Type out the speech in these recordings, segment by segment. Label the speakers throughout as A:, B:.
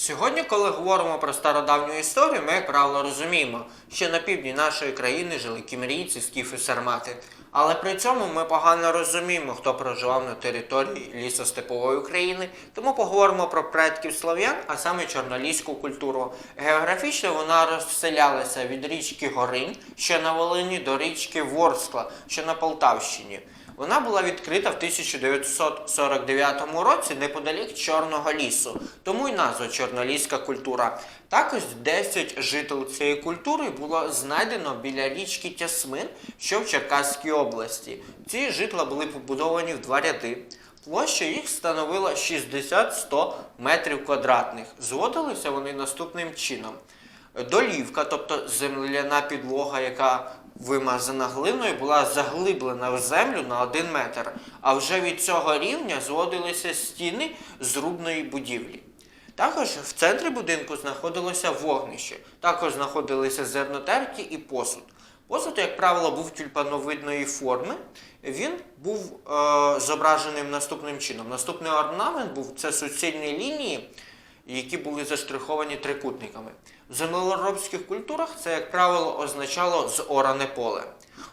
A: Сьогодні, коли говоримо про стародавню історію, ми, як правило, розуміємо, що на півдні нашої країни жили кімерійці, скіфи, сармати. Але при цьому ми погано розуміємо, хто проживав на території лісостепової України, тому поговоримо про предків слов'ян, а саме чорноліську культуру. Географічно вона розселялася від річки Горинь, що на Волині, до річки Ворскла, що на Полтавщині. Вона була відкрита в 1949 році неподалік Чорного лісу, тому й назва Чорноліська культура. Також 10 жителів цієї культури було знайдено біля річки Тясмин, що в Черкаській області. Ці житла були побудовані в два ряди. Площа їх становила 60-100 метрів квадратних. Зводилися вони наступним чином. Долівка, тобто земляна підлога, яка вимазана глиною, була заглиблена в землю на один метр. А вже від цього рівня зводилися стіни зрубної будівлі. Також в центрі будинку знаходилося вогнище. Також знаходилися зернотерки і посуд. Посуд, як правило, був тюльпановидної форми. Він був е, зображеним наступним чином. Наступний орнамент був це суцільні лінії, які були заштриховані трикутниками. В землеробських культурах це, як правило, означало зоране поле.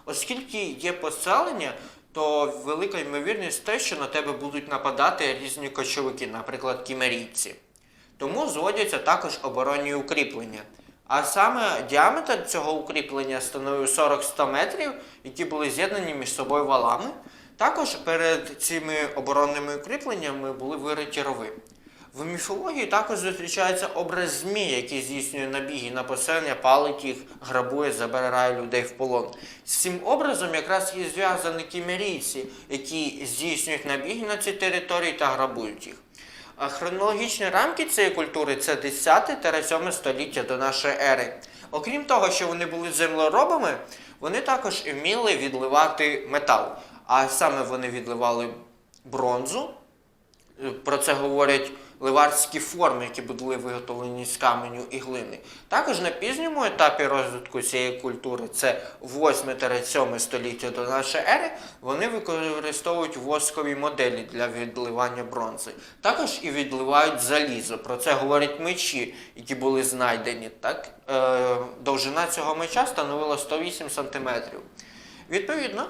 A: Оскільки є поселення, то велика ймовірність те, що на тебе будуть нападати різні кочовики, наприклад, кімерійці. Тому зводяться також оборонні укріплення. А саме діаметр цього укріплення становив 40-100 метрів, які були з'єднані між собою валами. Також перед цими оборонними укріпленнями були вириті рови. В міфології також зустрічається образ змія, який здійснює набіги на поселення, палить їх, грабує, забирає людей в полон. З цим образом якраз і зв'язані кімерійці, які здійснюють набіги на ці території та грабують їх. А хронологічні рамки цієї культури це 10-7 століття до нашої ери. Окрім того, що вони були землеробами, вони також вміли відливати метал. А саме вони відливали бронзу, про це говорять ливарські форми, які були виготовлені з каменю і глини. Також на пізньому етапі розвитку цієї культури, це 8-7 століття до нашої ери, вони використовують воскові моделі для відливання бронзи. Також і відливають залізо. Про це говорять мечі, які були знайдені. Так? Е, довжина цього меча становила 108 см. Відповідно,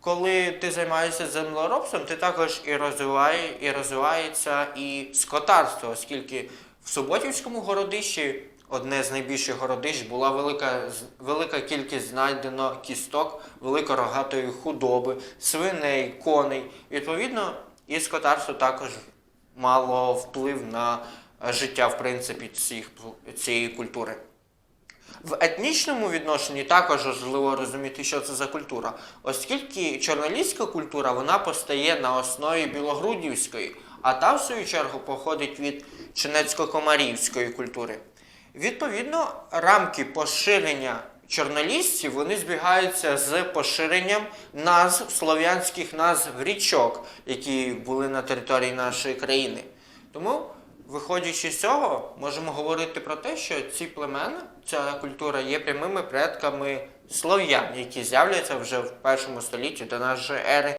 A: коли ти займаєшся землеробством, ти також і розвиває, і розвивається і скотарство, оскільки в Суботівському городищі одне з найбільших городищ була велика, велика кількість знайдено кісток великорогатої худоби, свиней, коней. Відповідно, і скотарство також мало вплив на життя в принципі цих, цієї культури. В етнічному відношенні також важливо розуміти, що це за культура, оскільки чорноліська культура вона постає на основі білогрудівської, а та, в свою чергу, походить від чинецько-комарівської культури. Відповідно, рамки поширення чорнолісців вони збігаються з поширенням назв слов'янських назв річок, які були на території нашої країни. Тому Виходячи з цього, можемо говорити про те, що ці племена, ця культура є прямими предками слов'ян, які з'являються вже в першому столітті до нашої ери